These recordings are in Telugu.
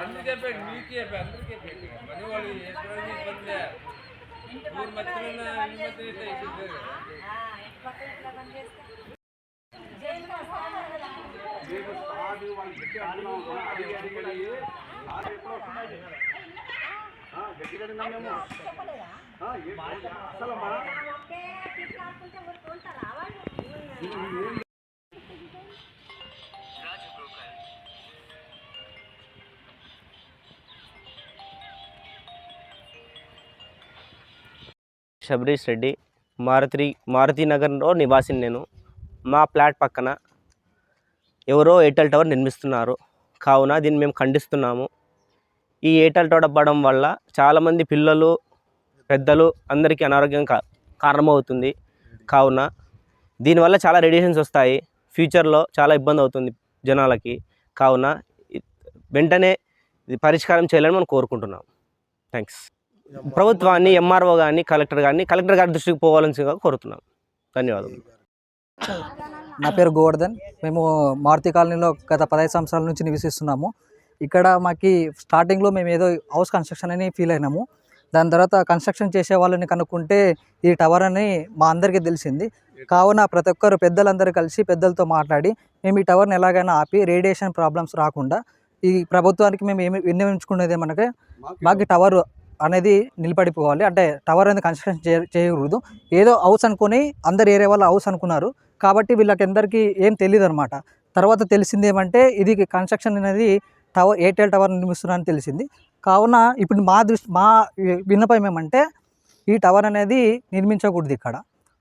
అందుకే పెట్టి మీకే అందరికీ పెట్టి మనీ వాళ్ళు వేసుకోవడానికి ఇబ్బందిలే ఊరు మధ్యలో ఇట్లా ఇబ్బంది కదా? శబరీష్ రెడ్డి మారుతి మారుతి నగర్లో నివాసిని నేను. మా ఫ్లాట్ పక్కన ఎవరో ఎయిర్టెల్ టవర్ నిర్మిస్తున్నారు. కావున దీన్ని మేము ఖండిస్తున్నాము. ఈ ఎయిర్టెల్ టవర్ అవ్వడం వల్ల చాలామంది పిల్లలు పెద్దలు అందరికీ అనారోగ్యం కా కారణమవుతుంది. కావున దీనివల్ల చాలా రేడియేషన్స్ వస్తాయి. ఫ్యూచర్లో చాలా ఇబ్బంది అవుతుంది జనాలకి. కావున వెంటనే ఇది పరిష్కారం చేయాలని మనం కోరుకుంటున్నాం. థ్యాంక్స్ ప్రభుత్వాన్ని ఎంఆర్ఓ కానీ కలెక్టర్ కానీ కలెక్టర్ గారి దృష్టికి పోవాలని కోరుతున్నాం. ధన్యవాదాలు నా పేరు గోవర్ధన్. మేము మారుతి కాలనీలో గత పదహైదు సంవత్సరాల నుంచి నివసిస్తున్నాము. ఇక్కడ మాకి స్టార్టింగ్లో మేము ఏదో హౌస్ కన్స్ట్రక్షన్ అని ఫీల్ అయినాము. దాని తర్వాత కన్స్ట్రక్షన్ చేసే వాళ్ళని కనుక్కుంటే ఈ టవర్ అని మా అందరికీ తెలిసింది. కావున ప్రతి ఒక్కరు పెద్దలందరూ కలిసి పెద్దలతో మాట్లాడి మేము ఈ టవర్ని ఎలాగైనా ఆపి రేడియేషన్ ప్రాబ్లమ్స్ రాకుండా ఈ ప్రభుత్వానికి మేము ఏమి విన్నవించుకునేది ఏమనగా మాకు టవర్ అనేది నిలబడిపోవాలి. అంటే టవర్ అనేది కన్స్ట్రక్షన్ చేయ చేయకూడదు. ఏదో హౌస్ అనుకొని అందరు ఏరియా వాళ్ళ హౌస్ అనుకున్నారు. కాబట్టి వీళ్ళకి అందరికీ ఏం తెలియదు అనమాట తర్వాత తెలిసింది ఏమంటే ఇది కన్స్ట్రక్షన్ అనేది టవర్ ఎయిర్టెల్ టవర్ నిర్మిస్తున్నారని తెలిసింది. కావున ఇప్పుడు మా దృష్టి మా విన్నపం ఏమంటే ఈ టవర్ అనేది నిర్మించకూడదు ఇక్కడ.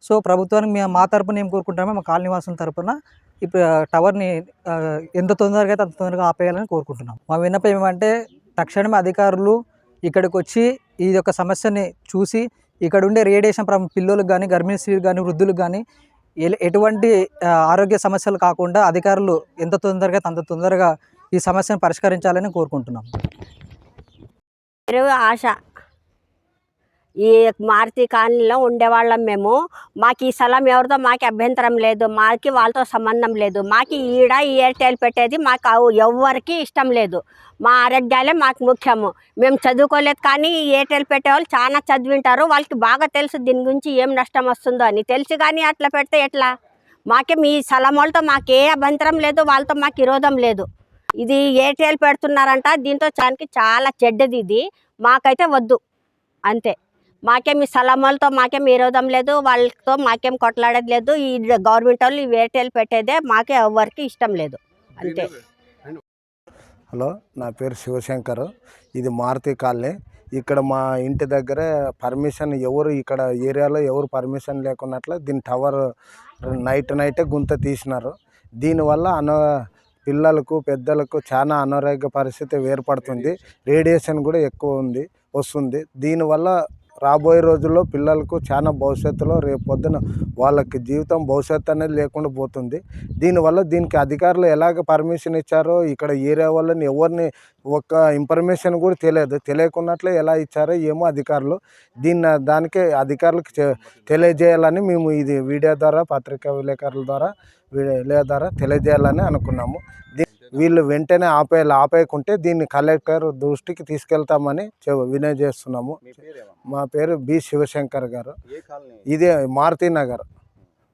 సో ప్రభుత్వానికి మేము మా తరపున ఏం కోరుకుంటామో మా కాలనీ వాసుల తరపున ఇప్పుడు టవర్ని ఎంత తొందరగా అయితే అంత తొందరగా ఆపేయాలని కోరుకుంటున్నాం. మా విన్నపం ఏమంటే తక్షణమే అధికారులు ఇక్కడికి వచ్చి ఈ యొక్క సమస్యని చూసి ఇక్కడ ఉండే రేడియేషన్ ప్రాబ్లం పిల్లలకు కానీ గర్భిణీ స్త్రీలు కానీ వృద్ధులకు కానీ ఎటువంటి ఆరోగ్య సమస్యలు కాకుండా అధికారులు ఎంత తొందరగా అంత తొందరగా ఈ సమస్యను పరిష్కరించాలని కోరుకుంటున్నాం. ఆశ. ఈ మారుతి కాలనీలో ఉండేవాళ్ళం మేము. మాకు ఈ స్థలం ఎవరితో మాకు అభ్యంతరం లేదు. మాకి వాళ్ళతో సంబంధం లేదు. మాకు ఈడ ఈ ఎయిర్టెల్ పెట్టేది మాకు ఎవరికి ఎవ్వరికి ఇష్టం లేదు. మా ఆరోగ్యాలే మాకు ముఖ్యము. మేము చదువుకోలేదు కానీ ఈ ఎయిర్టెల్ పెట్టేవాళ్ళు చాలా చదివింటారు. వాళ్ళకి బాగా తెలుసు దీని గురించి ఏం నష్టం వస్తుందో అని. తెలిసి కానీ అట్లా పెడితే ఎట్లా? మాకే మీ స్థలం వాళ్ళతో మాకు ఏ అభ్యంతరం లేదు. వాళ్ళతో మాకు విరోధం లేదు. ఇది ఎయిర్టెల్ పెడుతున్నారంట. దీంతో చానికి చాలా చెడ్డది ఇది. మాకైతే వద్దు. అంతే. మాకేం ఈ వాళ్ళతో మాకేం విరోధం లేదు వాళ్ళతో మాకేం కొట్లాడేది లేదు. ఈ గవర్నమెంట్ వాళ్ళు ఈ ఎయిర్టెల్ పెట్టేదే మాకే ఎవరికి ఇష్టం లేదు. అంతే. హలో నా పేరు శివశంకర్. ఇది మారుతి కాలనీ. ఇక్కడ మా ఇంటి దగ్గర పర్మిషన్ ఎవరు ఇక్కడ ఏరియాలో ఎవరు పర్మిషన్ లేకున్నట్లు దీని టవర్ నైట్ నైటే గుంత తీసినారు. దీనివల్ల అన పిల్లలకు పెద్దలకు చాలా అనారోగ్య పరిస్థితి ఏర్పడుతుంది. రేడియేషన్ కూడా ఎక్కువ ఉంది వస్తుంది. దీనివల్ల రాబోయే రోజుల్లో పిల్లలకు చాలా భవిష్యత్తులో రేపు పొద్దున వాళ్ళకి జీవితం భవిష్యత్తు అనేది లేకుండా పోతుంది. దీనివల్ల దీనికి అధికారులు ఎలాగ పర్మిషన్ ఇచ్చారో ఇక్కడ ఏరియా వాళ్ళని ఎవరిని ఒక ఇన్ఫర్మేషన్ కూడా తెలియదు. తెలియకున్నట్లే ఎలా ఇచ్చారో ఏమో అధికారులు. దీన్ని దానికే అధికారులకు తెలియజేయాలని మేము ఇది వీడియో ద్వారా పత్రికా విలేకరుల ద్వారా వీడియో ద్వారా తెలియజేయాలని అనుకున్నాము. దీ- వీళ్ళు వెంటనే ఆపేయాలి ఆపేయకుంటే దీన్ని కలెక్టర్ దృష్టికి తీసుకెళ్తామని వినయ చేస్తున్నాము. మా పేరు బి శివశంకర్ గారు. ఇదే మారుతి నగర్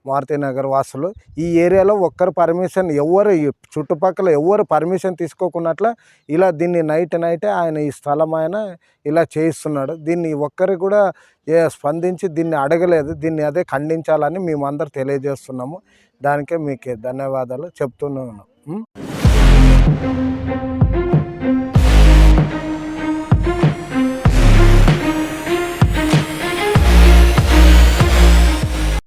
మారుతి నగర్ వాసులు. ఈ ఏరియాలో ఒక్కరు పర్మిషన్ ఎవరు చుట్టుపక్కల ఎవరు పర్మిషన్ తీసుకోకున్నట్ల ఇలా దీన్ని నైట్ నైటే ఆయన ఈ స్థలం ఆయన ఇలా చేయిస్తున్నాడు. దీన్ని ఒక్కరు కూడా ఏ స్పందించి దీన్ని అడగలేదు. దీన్ని అదే ఖండించాలని మేమందరూ తెలియజేస్తున్నాము. దానికే మీకు ధన్యవాదాలు చెప్తున్నాను? thank you